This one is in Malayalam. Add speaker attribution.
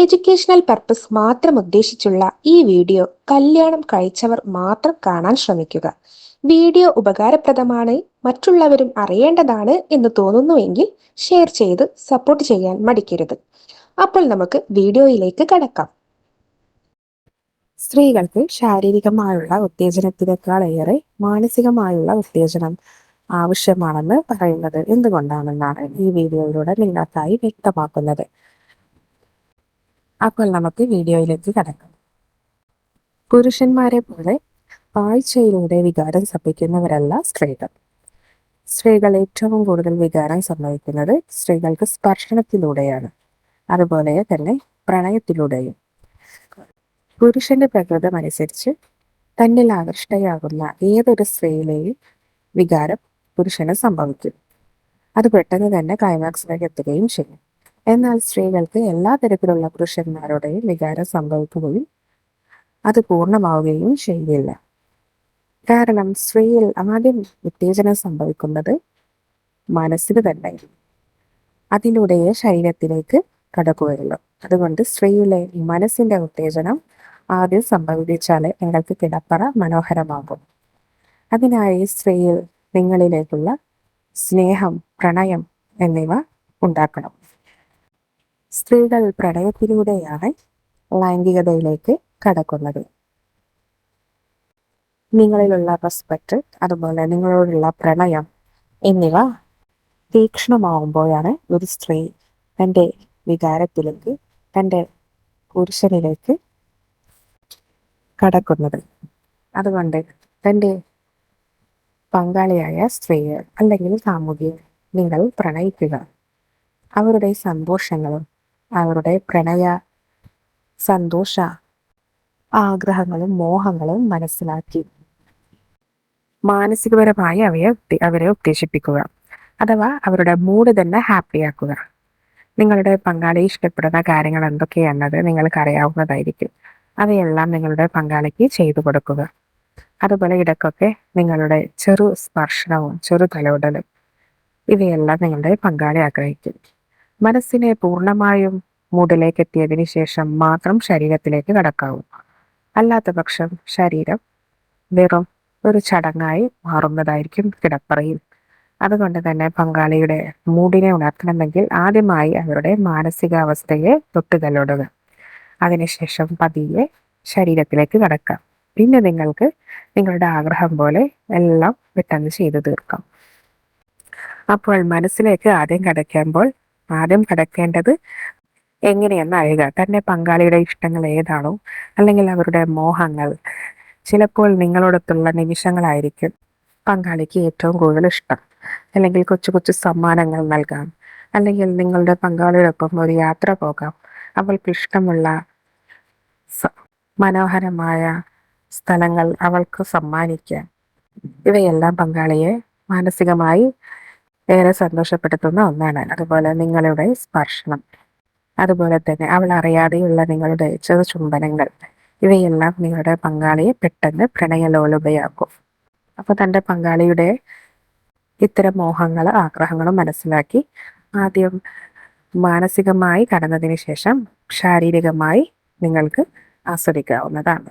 Speaker 1: എഡ്യൂക്കേഷണൽ പർപ്പസ് മാത്രം ഉദ്ദേശിച്ചുള്ള ഈ വീഡിയോ കല്യാണം കഴിച്ചവർ മാത്രം കാണാൻ ശ്രമിക്കുക. വീഡിയോ ഉപകാരപ്രദമാണ് മറ്റുള്ളവരും അറിയേണ്ടതാണ് എന്ന് തോന്നുന്നുവെങ്കിൽ ഷെയർ ചെയ്ത് സപ്പോർട്ട് ചെയ്യാൻ മടിക്കരുത്. അപ്പോൾ നമുക്ക് വീഡിയോയിലേക്ക് കടക്കാം.
Speaker 2: സ്ത്രീകൾക്ക് ശാരീരികമായുള്ള ഉത്തേജനത്തിനേക്കാളേറെ മാനസികമായുള്ള ഉത്തേജനം ആവശ്യമാണെന്ന് പറയുന്നത് എന്തുകൊണ്ടാണെന്നാണ് ഈ വീഡിയോയിലൂടെ നിങ്ങൾക്കായി വ്യക്തമാക്കുന്നത്. അപ്പോൾ നമുക്ക് വീഡിയോയിലേക്ക് കടക്കാം. പുരുഷന്മാരെ പോലെ ആഴ്ചയിലൂടെ വികാരം സംഭവിക്കുന്നവരല്ല സ്ത്രീകൾ. സ്ത്രീകൾ ഏറ്റവും കൂടുതൽ വികാരം സംഭവിക്കുന്നത് സ്ത്രീകൾക്ക് സ്പർശനത്തിലൂടെയാണ്. അതുപോലെ തന്നെ പ്രണയത്തിലൂടെയും. പുരുഷന്റെ പ്രകൃതം അനുസരിച്ച് തന്നിൽ ആകൃഷ്ടയാകുന്ന ഏതൊരു സ്ത്രീയിലെയും വികാരം പുരുഷന് സംഭവിക്കും. അത് പെട്ടെന്ന് തന്നെ ക്ലൈമാക്സിലേക്ക് എത്തുകയും ചെയ്യും. എന്നാൽ സ്ത്രീകൾക്ക് എല്ലാ തരത്തിലുള്ള പുരുഷന്മാരുടെയും വികാരം സംഭവിക്കുകയും അത് പൂർണമാവുകയും ചെയ്യില്ല. കാരണം സ്ത്രീയിൽ ആദ്യം ഉത്തേജനം സംഭവിക്കുന്നത് മനസ്സിന് തന്നെ അതിലൂടെ ശരീരത്തിലേക്ക് കടക്കുകയുള്ളൂ അതുകൊണ്ട് സ്ത്രീയിലെ മനസ്സിന്റെ ഉത്തേജനം ആദ്യം സംഭവിച്ചാലേ നിങ്ങൾക്ക് കിടപ്പറ മനോഹരമാകും. അതിനായി സ്ത്രീയിൽ നിങ്ങളിലേക്കുള്ള സ്നേഹം പ്രണയം എന്നിവ ഉണ്ടാക്കണം. സ്ത്രീകൾ പ്രണയത്തിലൂടെയാണ് ലൈംഗികതയിലേക്ക് കടക്കുന്നത്. നിങ്ങളിലുള്ള റെസ്പെക്റ്റ് അതുപോലെ നിങ്ങളോടുള്ള പ്രണയം എന്നിവ തീക്ഷ്ണമാവുമ്പോഴാണ് ഒരു സ്ത്രീ തന്റെ വികാരത്തിലേക്ക് തന്റെ പുരുഷനിലേക്ക് കടക്കുന്നത്. അതുകൊണ്ട് തന്റെ പങ്കാളിയായ സ്ത്രീകൾ അല്ലെങ്കിൽ കാമുകിയെ നിങ്ങൾ പ്രണയിക്കുക. അവരുടെ സന്തോഷങ്ങളും അവരുടെ പ്രണയ സന്തോഷ ആഗ്രഹങ്ങളും മോഹങ്ങളും മനസ്സിലാക്കി. മാനസികപരമായി അവയെ അവരെ ഉത്തേജിപ്പിക്കുക. അഥവാ അവരുടെ മൂഡ് തന്നെ ഹാപ്പിയാക്കുക നിങ്ങളുടെ പങ്കാളി ഇഷ്ടപ്പെടുന്ന കാര്യങ്ങൾ എന്തൊക്കെയാണെന്നത് നിങ്ങൾക്ക് അറിയാവുന്നതായിരിക്കും അവയെല്ലാം നിങ്ങളുടെ പങ്കാളിക്ക് ചെയ്തു കൊടുക്കുക. അതുപോലെ ഇടക്കൊക്കെ നിങ്ങളുടെ ചെറു സ്പർശനവും ചെറു തലോടലും ഇവയെല്ലാം നിങ്ങളുടെ പങ്കാളി ആഗ്രഹിക്കും. മനസ്സിനെ പൂർണമായും മൂടിലേക്കെത്തിയതിനു ശേഷം മാത്രം ശരീരത്തിലേക്ക് കടക്കാവൂ. അല്ലാത്ത പക്ഷം ശരീരം വെറും ഒരു ചടങ്ങായി മാറുന്നതായിരിക്കും കിടപ്പറയിൽ അതുകൊണ്ട് തന്നെ പങ്കാളിയുടെ മൂടിനെ ഉണർത്തണമെങ്കിൽ ആദ്യമായി അവരുടെ മാനസികാവസ്ഥയെ തൊട്ടുതലോടുക അതിനുശേഷം പതിയെ ശരീരത്തിലേക്ക് കടക്കാം. പിന്നെ നിങ്ങൾക്ക് നിങ്ങളുടെ ആഗ്രഹം പോലെ എല്ലാം പെട്ടെന്ന് ചെയ്തു തീർക്കാം. അപ്പോൾ മനസ്സിലേക്ക് ആദ്യം കടക്കുമ്പോൾ ആദ്യം കടക്കേണ്ടത് എങ്ങനെയെന്ന് അറിയുക. തന്റെ പങ്കാളിയുടെ ഇഷ്ടങ്ങൾ ഏതാണോ അല്ലെങ്കിൽ അവരുടെ മോഹങ്ങൾ. ചിലപ്പോൾ നിങ്ങളോടൊത്തുള്ള നിമിഷങ്ങളായിരിക്കും പങ്കാളിക്ക് ഏറ്റവും കൂടുതൽ ഇഷ്ടം. അല്ലെങ്കിൽ കൊച്ചു കൊച്ചു സമ്മാനങ്ങൾ നൽകാം. അല്ലെങ്കിൽ നിങ്ങളുടെ പങ്കാളിയോടൊപ്പം ഒരു യാത്ര പോകാം. അവൾക്ക് ഇഷ്ടമുള്ള മനോഹരമായ സ്ഥലങ്ങൾ അവൾക്ക് സമ്മാനിക്കാം. ഇവയെല്ലാം പങ്കാളിയെ മാനസികമായി ഏറെ സന്തോഷപ്പെടുത്തുന്ന ഒന്നാണ്. അതുപോലെ നിങ്ങളുടെ സ്പർശനം. അതുപോലെ തന്നെ അവൾ അറിയാതെയുള്ള നിങ്ങളുടെ ചെറു ചുംബനങ്ങൾ. ഇവയെല്ലാം നിങ്ങളുടെ പങ്കാളിയെ പെട്ടെന്ന് പ്രണയലോലുപയാക്കും. അപ്പൊ തന്റെ പങ്കാളിയുടെ ഇത്തരം മോഹങ്ങൾ ആഗ്രഹങ്ങളും മനസ്സിലാക്കി ആദ്യം മാനസികമായി കടന്നതിന് ശേഷം ശാരീരികമായി നിങ്ങൾക്ക് ആസ്വദിക്കാവുന്നതാണ്.